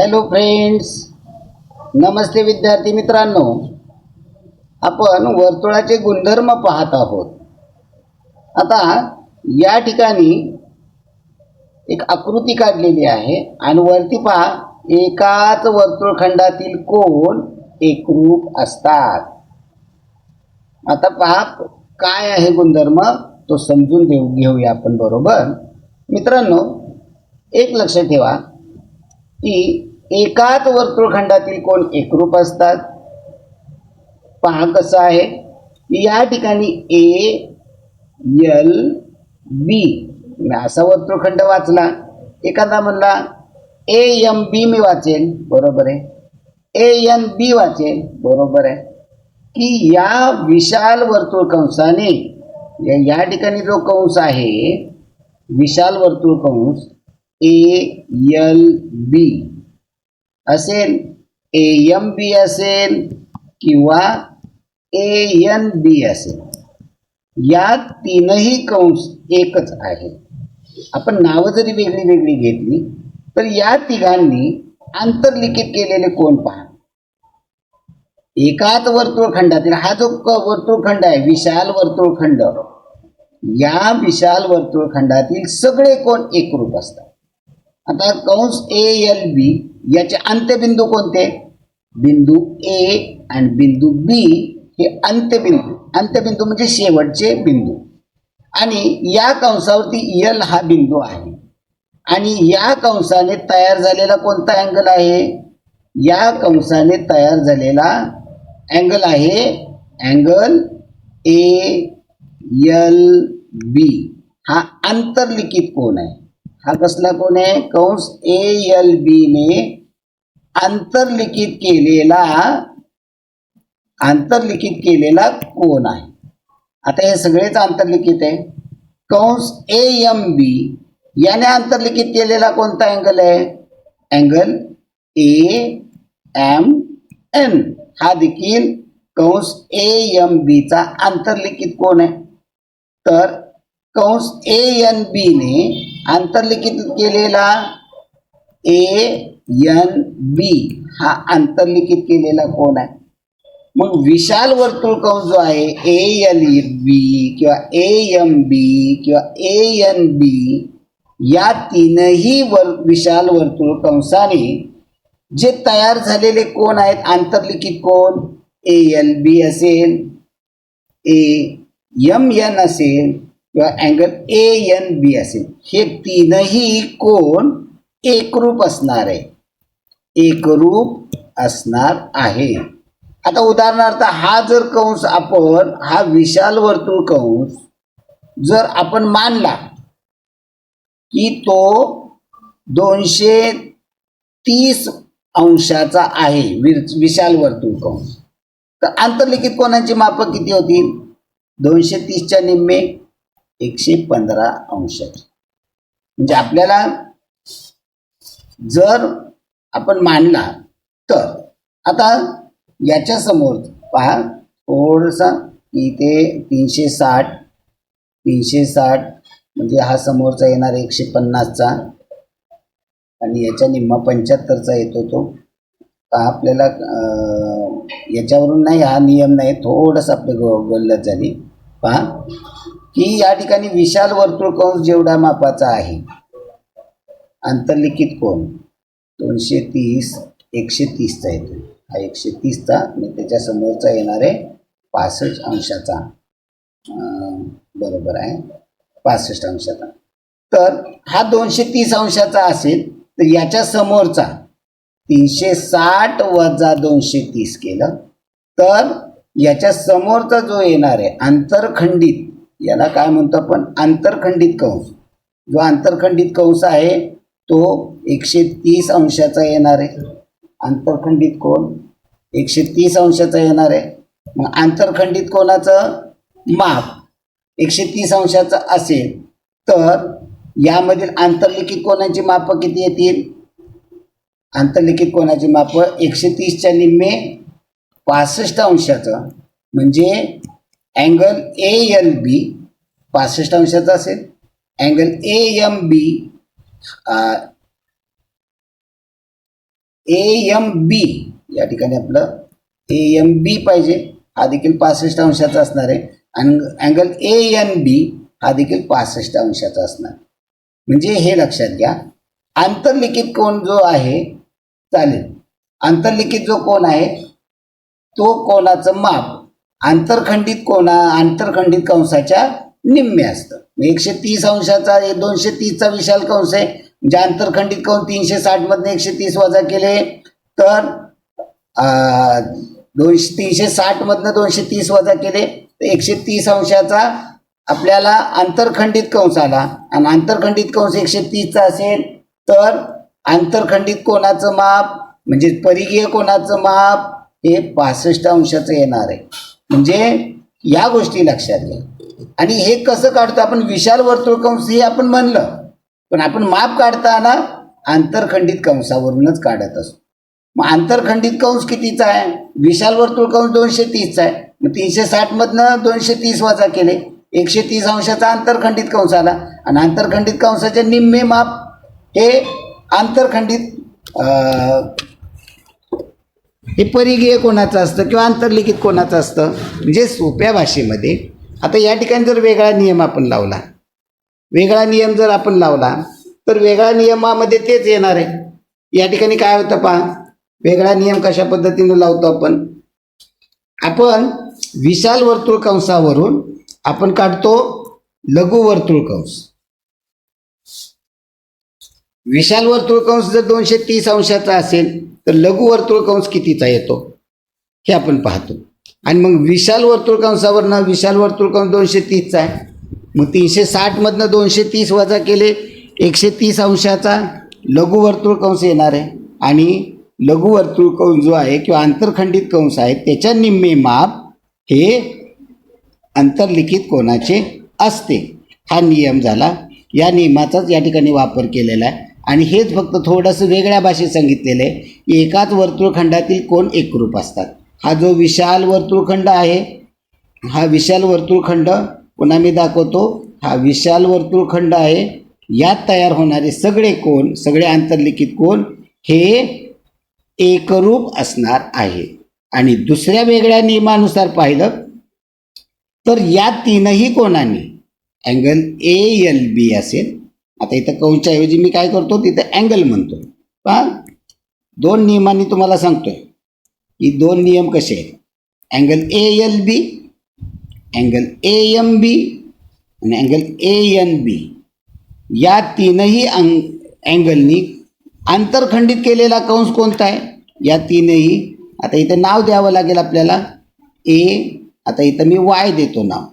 Hello friends नमस्ते विद्यार्थी मित्रांनो. आपण वर्तुळाचे गुणधर्म पाहत आहोत. आता या ठिकाणी एक आकृती काढलेली आहे आणि वरती पहा एकाच वर्तुळखंडातील कोण एकरूप असतात. आता पहा काय आहे गुणधर्म? तो समजून देऊ घेऊया आपण बरोबर. मित्रांनो एक लक्ष ठेवा की एकाच वर्तुळखंडातील कोण एकरूप असतात? पहा कसं आहे. या ठिकाणी ए यल बी मी असा वर्तुळखंड वाचला. एखादा म्हणला ए एम बी मी वाचेल बरोबर आहे. ए एन बी वाचेल बरोबर आहे. की या विशाल वर्तुळ कंसाने या या ठिकाणी जो कंस आहे विशाल वर्तुळ कंस ए यल बी असेल ए एम बी असेल किंवा ए एन बी असेल. या तीनही कंस एकच आहे आपण नावं जरी वेगळी वेगळी घेतली तर या तिघांनी आंतरलिखित केलेले कोण पहा एकाच वर्तुळखंडातील हा जो क वर्तुळखंड आहे विशाल वर्तुळखंड या विशाल वर्तुळखंडातील सगळे कोण एकरूप असतात? आता कंस ए एल बी याचे अंत्यबिंदू कोणते? बिंदू ए आणि बिंदू बी हे अंत्यबिंदू. अंत्यबिंदू म्हणजे शेवटचे बिंदू. आणि या कंसावरती यल हा बिंदू आहे. आणि या कंसाने तयार झालेला कोणता अँगल आहे? या कंसाने तयार झालेला अँगल आहे अँगल ए यल बी हा आंतरलिखित कोण आहे. हा कसला कोण आहे कंस ए एल बी ने आंतरलिखित केलेला आंतरलिखित केलेला कोण आहे? आता हे सगळेच आंतरलिखित आहे. कंस ए एम बी याने आंतरलिखित केलेला कोणता अँगल आहे? अँगल ए एम एन हा देखील कंस ए एम बीचा आंतरलिखित कोण आहे? तर कंस ए एन बीने आंतरलिखित केलेला ए एन बी हा आंतरलिखित केलेला कोण आहे. मग विशाल वर्तुळ कौन जो आहे? ए एल बी किंवा ए एम बी किंवा ए एन बी या तीनही वर विशाल वर्तुळ कंसाने जे तयार झालेले कोण आहेत? आंतरलिखित कोण? ए एल बी असेल. ए एम एन असेल. किंवा अँगल ए एन बी असेल. हे तीनही कोण एकरूप असणार आहे. एकरूप असणार आहे. आता उदाहरणार्थ हा जर कंस आपण हा विशाल वर्तुळ कंस जर आपण मानला की तो दोनशे तीस अंशाचा आहे विर- विशाल वर्तुळ कंस. तर आंतरलिखित कोणाची मापं किती होतील? दोनशे तीसच्या निम्मे एकशे पंधरा अंश. म्हणजे आपल्याला जर आपण मानला तर आता याच्या समोर पहा थोडसा इथे तीनशे साठ तीनशे साठ म्हणजे हा समोरचा येणार एकशे पन्नासचा. आणि याच्या निम्मा पंच्याहत्तरचा येतो तो. का आपल्याला याच्यावरून नाही हा नियम नाही थोडंसं आपलं ग गल्लत झाली. पहा. की या ठिकाणी विशाल वर्तुळ कंस जेवढा मापाचा आहे. आंतरलिखित कोण? दोनशे तीस एकशे तीसचा येतो हा एकशे तीसचा आणि त्याच्या समोरचा येणार आहे पासष्ट अंशाचा बरोबर आहे. पासष्ट अंशाचा. तर हा दोनशे तीस अंशाचा असेल तर याच्या समोरचा तीनशे साठ वजा दोनशे तीस केलं तर याच्या समोरचा जो येणार आहे आंतरखंडित याला काय म्हणतो आपण? आंतरखंडित कंस. जो आंतरखंडित कंस आहे तो एकशे तीस अंशाचा येणार आहे. आंतरखंडित कोण? एकशे तीस अंशाचा येणार आहे. मग आंतरखंडित कोणाचं? माप. एकशे तीस अंशाचं असेल तर यामधील आंतरलिखित कोणाची मापं किती येतील? आंतरलिखित कोणाची मापं? एकशे तीसच्या निम्मे पासष्ट अंशाचं. म्हणजे अँगल ए एल बी पासष्ट अंशाचा असेल. Angle A M B A M B या ठिकाणी आपलं ए एम बी पाहिजे हा देखील पासष्ट अंशाचा असणार आहे. अँग अँगल ए एन बी हा देखील पासष्ट अंशाचा असणार. म्हणजे हे लक्षात घ्या. आंतरलिखित कोण जो आहे चालेल. आंतरलिखित जो कोण आहे तो कोणाचं माप आंतरखंडित कोणा आंतरखंडित कंसाच्या निम्मे असतं. एकशे तीस अंशाचा एक दोनशे तीसचा विशाल कंस आहे. म्हणजे आंतरखंडित कंस तीनशे साठ मधनं एकशे तीस वजा केले तर दोनशे तीनशे साठ मधनं दोनशे तीस वजा केले तर एकशे तीस अंशाचा आपल्याला आंतरखंडित कंस आला. आणि आंतरखंडित कंस एकशे तीसचा असेल तर आंतरखंडित कोणाचं माप म्हणजे परिघीय कोणाचं माप हे पासष्ट अंशाचं येणार आहे. म्हणजे या गोष्टी लक्षात घ्या. आणि हे कसं काढतो आपण? विशाल वर्तुळ कंस हे आपण म्हणलं पण आपण माप काढताना आंतरखंडित कंसावरूनच काढत असतो मग आंतरखंडित कंस कितीचा आहे? विशाल वर्तुळ कंस दोनशे तीसचा आहे. मग तीनशे साठ मधनं दोनशे तीस वजा केले. एकशे तीस अंशाचा आंतरखंडित कंस आला. आणि आंतरखंडित कंसाचे निम्मे माप हे आंतरखंडित हे परिघीय कोणाचं असतं किंवा आंतरलिखित कोणाचं असतं? म्हणजे सोप्या भाषेमध्ये. आता या ठिकाणी जर वेगळा नियम आपण लावला वेगळा नियम जर आपण लावला तर वेगळ्या नियमामध्ये तेच येणार आहे. या ठिकाणी काय होतं पहा वेगळा नियम कशा पद्धतीनं लावतो आपण? आपण विशाल वर्तुळ कंसावरून आपण काढतो लघु वर्तुळ कंस. विशाल वर्तुळ कंस जर दोनशे तीस अंशाचा असेल तर लघु वर्तुळ कंस कितीचा येतो? हे आपण पाहतो. आणि मग विशाल वर्तुळ कंसावरनं विशाल वर्तुळ कंस दोनशे तीसचा आहे. मग तीनशे साठमधनं दोनशे तीस वजा केले एकशे तीस अंशाचा लघु वर्तुळ कंस येणार आहे. आणि लघु वर्तुळ कंस जो आहे किंवा आंतरखंडित कंस आहे त्याच्या निम्मे माप हे अंतर्लिखित कोणाचे असते. हा नियम झाला. या नियमाचाच या ठिकाणी वापर केलेला आहे. आणि हेच फक्त थोडंसं वेगळ्या भाषेत सांगितलेलं आहे एकाच वर्तुळखंडातील कोण एकरूप असतात. हा जो विशाल वर्तुळखंड आहे हा विशाल वर्तुळखंड पुन्हा मी दाखवतो हा विशाल वर्तुळखंड आहे यात तयार होणारे सगळे कोण सगळे आंतरलिखित कोण हे एकरूप असणार आहे. आणि दुसऱ्या वेगळ्या नियमानुसार पाहिलं तर या तीनही कोणाने अँगल ए एल बी असेल आता इथं कंच्या ऐवजी मी काय करतो तिथं अँगल म्हणतो. पहा. दोन नियमांनी तुम्हाला सांगतोय. ही दोन नियम कसे आहेत? Angle A L B angle A M B आणि अँगल ए एन बी या तीनही अंग अँगलनी आंतरखंडित केलेला कंस कोणता आहे? या तीनही. आता इथं नाव द्यावं लागेल आपल्याला. ए आता इथं मी वाय देतो नाव.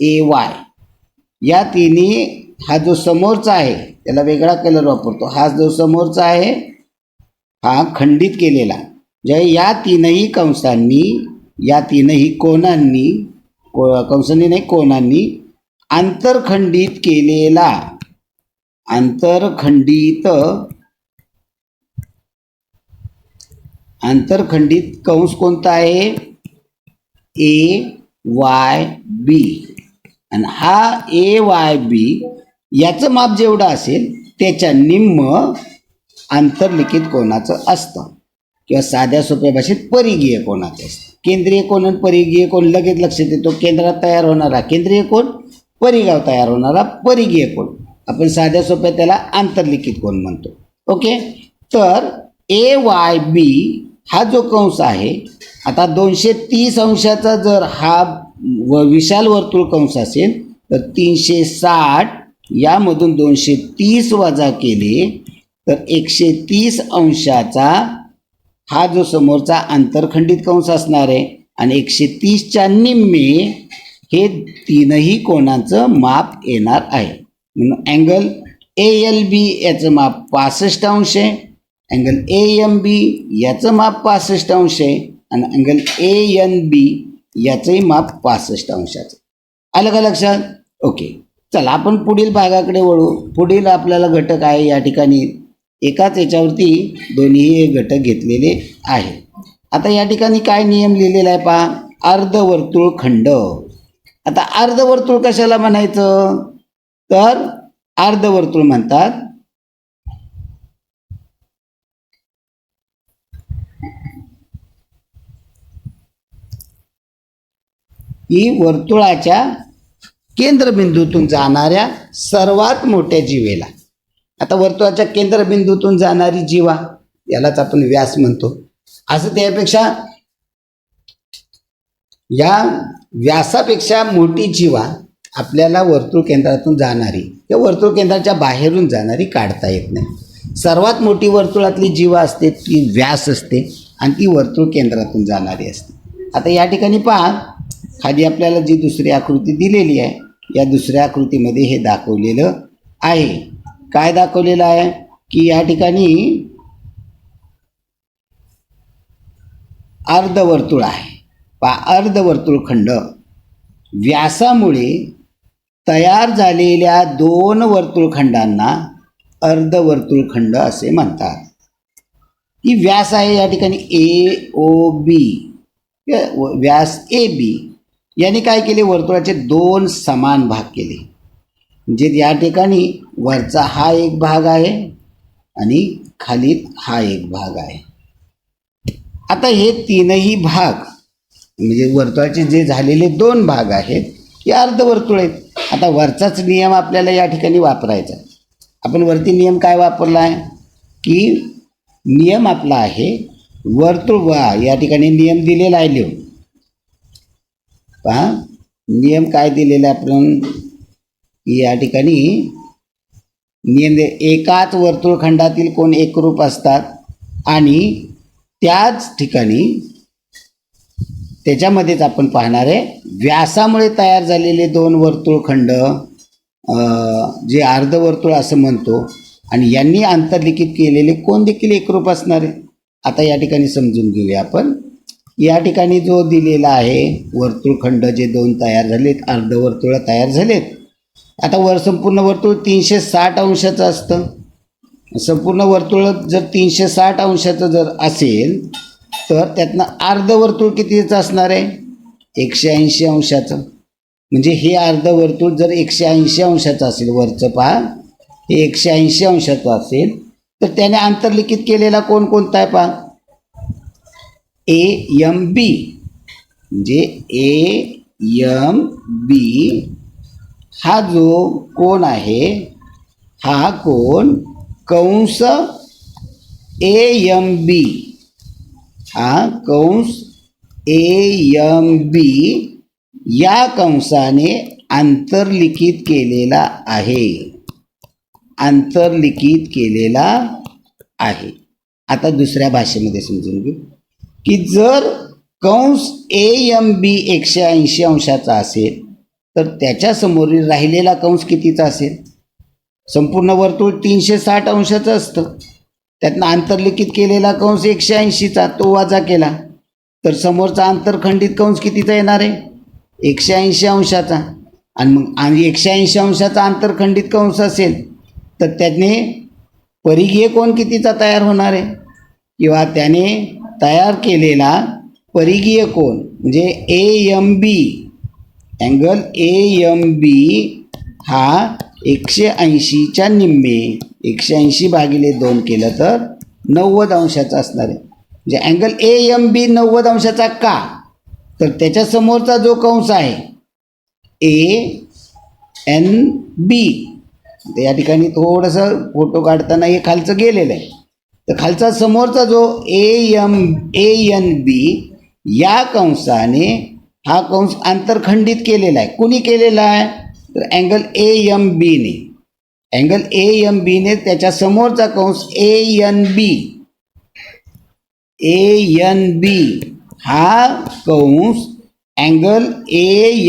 ए वाय या तिन्ही हा जो समोरचा आहे त्याला वेगळा कलर वापरतो. हा जो समोरचा आहे हा खंडित केलेला. जे या तीनही कंसांनी या तीनही कोणांनी को कंसांनी नाही कोणांनी आंतरखंडित केलेला. आंतरखंडित आंतरखंडित कंस कोणता आहे? ए वाय बी आणि हा ए वाय बी याचं माप जेवढं असेल त्याच्या निम्म आंतरलिखित कोणाचं असतं. किंवा साध्या सोप्या भाषेत परिघीय कोणाचं असतं. केंद्रीय कोण आणि परिघीय कोण लगेच लक्षात येतो. केंद्रात तयार होणारा केंद्रीय कोण परिगाव तयार होणारा परिघीय कोण आपण साध्या सोप्या त्याला आंतरलिखित कोण म्हणतो. ओके? तर ए वाय बी हा जो कंस आहे आता दोनशे तीस अंशाचा जर हा व विशाल वर्तुळ कंस असेल तर तीनशे साठ यामधून दोनशे तीस वजा केले तर एकशे तीस अंशाचा हा जो समोरचा आंतरखंडित कंस असणार आहे आणि एकशे तीसच्या निम्मे हे तीनही कोणाचं माप येणार आहे. म्हणून अँगल ए एल बी याचं माप पासष्ट अंश आहे अँगल ए एम बी याचं माप पासष्ट अंश आहे आणि अँगल ए एन बी याचंही माप पासष्ट अंशाचं आलं का लक्षात? ओके. चला आपण पुढील भागाकडे वळू. पुढील आपल्याला घटक आहे या ठिकाणी. एकाच याच्यावरती दोन्ही घटक घेतलेले आहे. आता या ठिकाणी काय नियम लिहिलेला आहे पहा. अर्धवर्तुळ खंड. आता अर्धवर्तुळ कशाला म्हणायचं? तर अर्धवर्तुळ म्हणतात ही वर्तुळाच्या केंद्रबिंदूतून जाणाऱ्या सर्वात मोठ्या जीवेला. आता वर्तुळाच्या केंद्रबिंदूतून जाणारी जीवा यालाच आपण व्यास म्हणतो. असं त्यापेक्षा या व्यासापेक्षा मोठी जीवा आपल्याला वर्तुळ केंद्रातून जाणारी किंवा वर्तुळ केंद्राच्या बाहेरून जाणारी काढता येत नाही. सर्वात मोठी वर्तुळातली जीवा असते ती व्यास असते आणि ती वर्तुळ केंद्रातून जाणारी असते. आता या ठिकाणी पहा खाली आपल्याला जी दुसरी आकृती दिलेली आहे या दुसऱ्या आकृतीमध्ये हे दाखवलेलं आहे. काय दाखवलेलं आहे? की या ठिकाणी अर्धवर्तुळ आहे. पा अर्धवर्तुळखंड व्यासामुळे तयार झालेल्या दोन वर्तुळखंडांना अर्धवर्तुळखंड असे म्हणतात. ही व्यास आहे या ठिकाणी ए O B Vyas A B याने काय केले? वर्तुळाचे दोन समान भाग केले. म्हणजे या ठिकाणी वरचा हा एक भाग आहे आणि खाली हा एक भाग आहे. आता हे तीनही भाग म्हणजे वर्तुळाचे जे झालेले दोन भाग आहेत हे अर्धवर्तुळ आहेत. आता वरचाच नियम आपल्याला या ठिकाणी वापरायचा आपण वरती नियम काय वापरला आहे? की नियम आपला आहे वर्तुळ वा या ठिकाणी नियम दिलेला आहे लिहून. पहा नियम काय दिलेला आहे आपण या ठिकाणी नियम दे एकाच वर्तुळखंडातील कोण एकरूप असतात आणि त्याच ठिकाणी त्याच्यामध्येच आपण पाहणार आहे व्यासामुळे तयार झालेले दोन वर्तुळखंड जे अर्धवर्तुळ असं म्हणतो आणि यांनी आंतरलिखित केलेले कोण देखील एकरूप असणार आहे? आता या ठिकाणी समजून घेऊया आपण. या ठिकाणी जो दिलेला आहे वर्तुळखंड जे दोन तयार झालेत अर्धवर्तुळं तयार झालेत. आता वर संपूर्ण वर्तुळ तीनशे साठ अंशाचं असतं. संपूर्ण वर्तुळ जर तीनशे साठ अंशाचं जर असेल तर त्यातनं अर्धवर्तुळ कितीचं असणार आहे? एकशे ऐंशी अंशाचं. म्हणजे हे अर्धवर्तुळ जर एकशे ऐंशी अंशाचं असेल वरचं पहा हे एकशे ऐंशी अंशाचं असेल तर त्याने आंतरलिखित केलेला कोण कोणता आहे पहा? ए यम बी म्हणजे ए यम बी हा जो कोण आहे? हा कोण? कंस ए यम बी हा कंस ए यम बी या कंसाने आंतरलिखित केलेला आहे. आंतरलिखित केलेला आहे. आता दुसऱ्या भाषेमध्ये समजून घेऊ. की जर कंस ए एम बी एकशे ऐंशी अंशाचा असेल तर त्याच्यासमोरील राहिलेला कंस कितीचा असेल? संपूर्ण वर्तुळ तीनशे साठ अंशाचं असतं. त्यातनं आंतरलिखित केलेला कंस एकशे ऐंशीचा तो वाजा केला. तर समोरचा आंतरखंडित कंस कितीचा येणार आहे? एकशे ऐंशी अंशाचा. आणि मग आणि एकशे ऐंशी अंशाचा आंतरखंडित कंस असेल तर त्याने परिघीय कोण कितीचा तयार होणार आहे? किंवा त्याने तयार केलेला परिघीय कोण म्हणजे A M B angle A M B हा एकशे ऐंशीच्या निम्मे एकशे ऐंशी भागिले दोन केलं तर नव्वद अंशाचा असणार आहे. म्हणजे अँगल ए एम बी नव्वद अंशाचा का? तर त्याच्यासमोरचा जो कंस आहे ए एन बी या ठिकाणी थोडंसं फोटो काढताना हे खालचं गेलेलं आहे. तर खालचा समोरचा जो ए एम ए एन बी या कंसाने हा कंस आंतरखंडित केलेला आहे. कुणी केलेला आहे? तर अँगल ए एम बीने अँगल ए एम बीने त्याच्या समोरचा कंस A N B A N B हा कंस angle A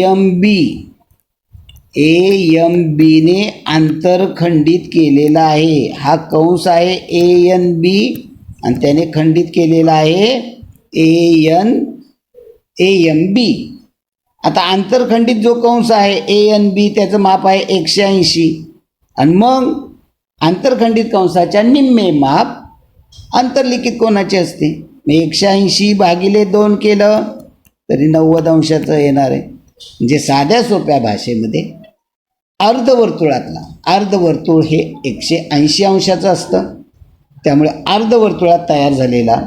M B A M बीने आंतरखंडित केलेला आहे. हा कंस आहे ए एन बी आणि त्याने खंडित केलेला आहे ए एन ए एम बी आता आंतरखंडित जो कंस आहे ए एन बी त्याचं माप आहे एकशे ऐंशी. आणि मग आंतरखंडित कंसाच्या निम्मे माप आंतरलिखित कोणाचे असते? मग एकशे ऐंशी भागिले दोन केलं तरी नव्वद अंशाचं येणार आहे. म्हणजे साध्या सोप्या भाषेमध्ये अर्धवर्तुळातला. अर्धवर्तुळ हे एकशे ऐंशी अंशाचं असतं. त्यामुळे अर्धवर्तुळात तयार झालेला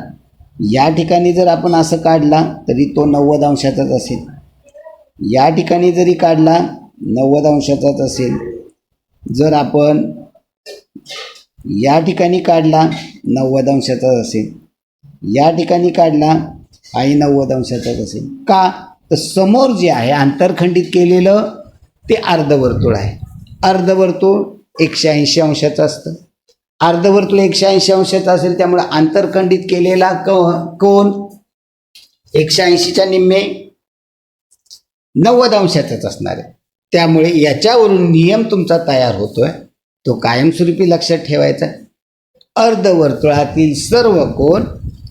या ठिकाणी जर आपण असं काढला तरी तो नव्वद अंशाचाच असेल. या ठिकाणी जरी काढला नव्वद अंशाचाच असेल. जर आपण या ठिकाणी काढला नव्वद अंशाचाच असेल. या ठिकाणी काढला हाही नव्वद अंशाचाच असेल. का? तर समोर जे आहे आंतरखंडित केलेलं ते अर्धवर्तुळ आहे. अर्धवर्तुळ एकशे ऐंशी अंशाचं असतं. अर्धवर्तुळ एकशे ऐंशी अंशाचं असेल त्यामुळे आंतरखंडित केलेला क कोण एकशे ऐंशीच्या निम्मे नव्वद अंशाचाच असणार आहे. त्यामुळे याच्यावरून नियम तुमचा तयार होतोय. तो कायमस्वरूपी लक्षात ठेवायचा अर्धवर्तुळातील सर्व कोण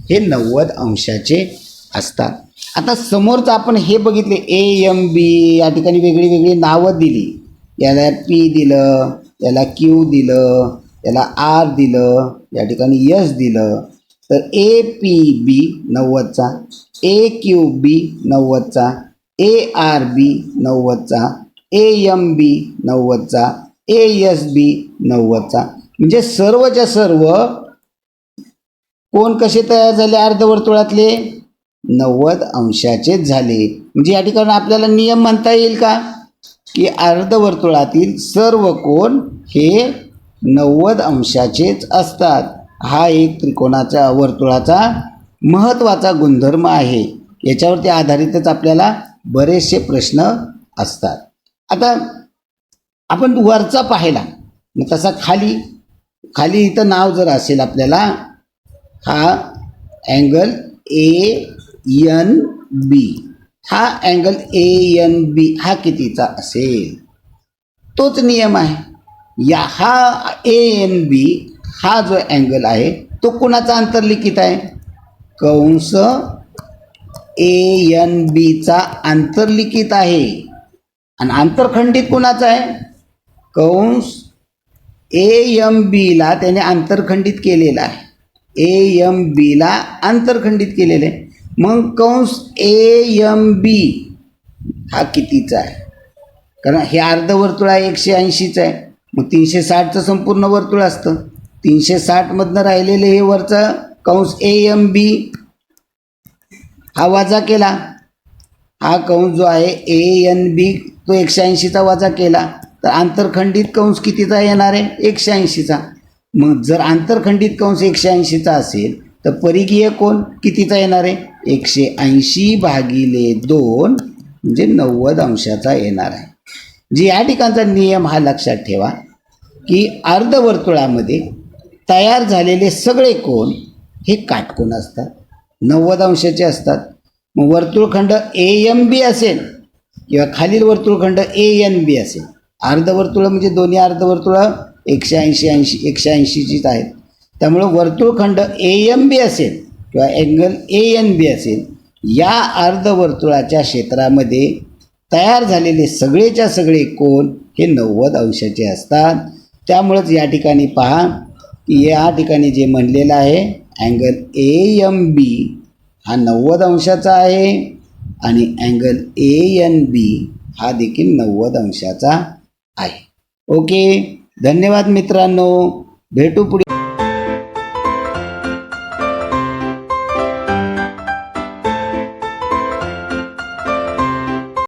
हे नव्वद अंशाचे असतात. आता समोरचं आपण हे बघितले ए एम बी या ठिकाणी वेगळी वेगळी नावं दिली. याला पी दिलं याला क्यू दिलं याला आर दिलं या ठिकाणी यस दिलं. तर ए पी बी नव्वदचा ए क्यू बी नव्वदचा ए आर बी नव्वदचा ए एम बी नव्वदचा ए एस बी नव्वदचा. म्हणजे सर्वच्या सर्व कोण कसे तयार झाले अर्धवर्तुळातले? नव्वद अंशाचेच झाले. म्हणजे या ठिकाणी आपल्याला नियम म्हणता येईल का? की अर्धवर्तुळातील सर्व कोण हे नव्वद अंशाचेच असतात. हा एक त्रिकोणाचा वर्तुळाचा महत्त्वाचा गुणधर्म आहे. याच्यावरती आधारितच आपल्याला बरेचसे प्रश्न असतात. आता आपण वरचा पाहिला. मग तसा खाली खाली इथं नाव जर असेल आपल्याला हा अँगल ए एन बी हा अँगल ए एन बी हा कितीचा असेल? तोच नियम आहे. या हा ए एन बी हा जो अँगल आहे तो कुणाचा अंतर्लिखित आहे? कंस ए एन बीचा अंतर्लिखित आहे. आणि आंतरखंडित कुणाचा आहे? कंस ए एम बीला त्याने आंतरखंडित केलेला आहे. ए एम बीला आंतरखंडित केलेलं आहे. मग कंस ए यम बी हा कितीचा आहे? कारण हे अर्धवर्तुळ आहे एकशे ऐंशीचं आहे. मग तीनशे साठचं संपूर्ण वर्तुळ असतं. तीनशे साठमधनं राहिलेलं हे वरचं कंस ए एम बी हा वजा केला. हा कंस जो आहे ए एन बी तो एकशे ऐंशीचा वजा केला. तर आंतरखंडित कंस कितीचा येणार आहे? एकशे ऐंशीचा. मग जर आंतरखंडित कंस एकशे ऐंशीचा असेल तर परिघीय कोण कितीचा येणार आहे? एकशे ऐंशी भागिले दोन म्हणजे नव्वद अंशाचा येणार आहे. जे या ठिकाणचा नियम हा लक्षात ठेवा की अर्धवर्तुळामध्ये तयार झालेले सगळे कोण हे काटकोन असतात. नव्वद अंशाचे असतात. मग वर्तुळखंड ए एम बी असेल किंवा खालील वर्तुळखंड ए एन बी असेल. अर्धवर्तुळ म्हणजे दोन्ही अर्धवर्तुळं एकशे ऐंशी ऐंशी एकशे ऐंशीचीच आहेत. त्यामुळं वर्तुळखंड ए एम बी असेल किंवा अँगल ए एन बी असेल या अर्धवर्तुळाच्या क्षेत्रामध्ये तयार झालेले सगळेच्या सगळे कोण हे नव्वद अंशाचे असतात. त्यामुळंच या ठिकाणी पहा की या ठिकाणी जे म्हणलेलं आहे अँगल ए एम बी हा नव्वद अंशाचा आहे आणि अँगल ए एन बी हा देखील नव्वद अंशाचा आहे. ओके धन्यवाद मित्रांनो. भेटू पुढे.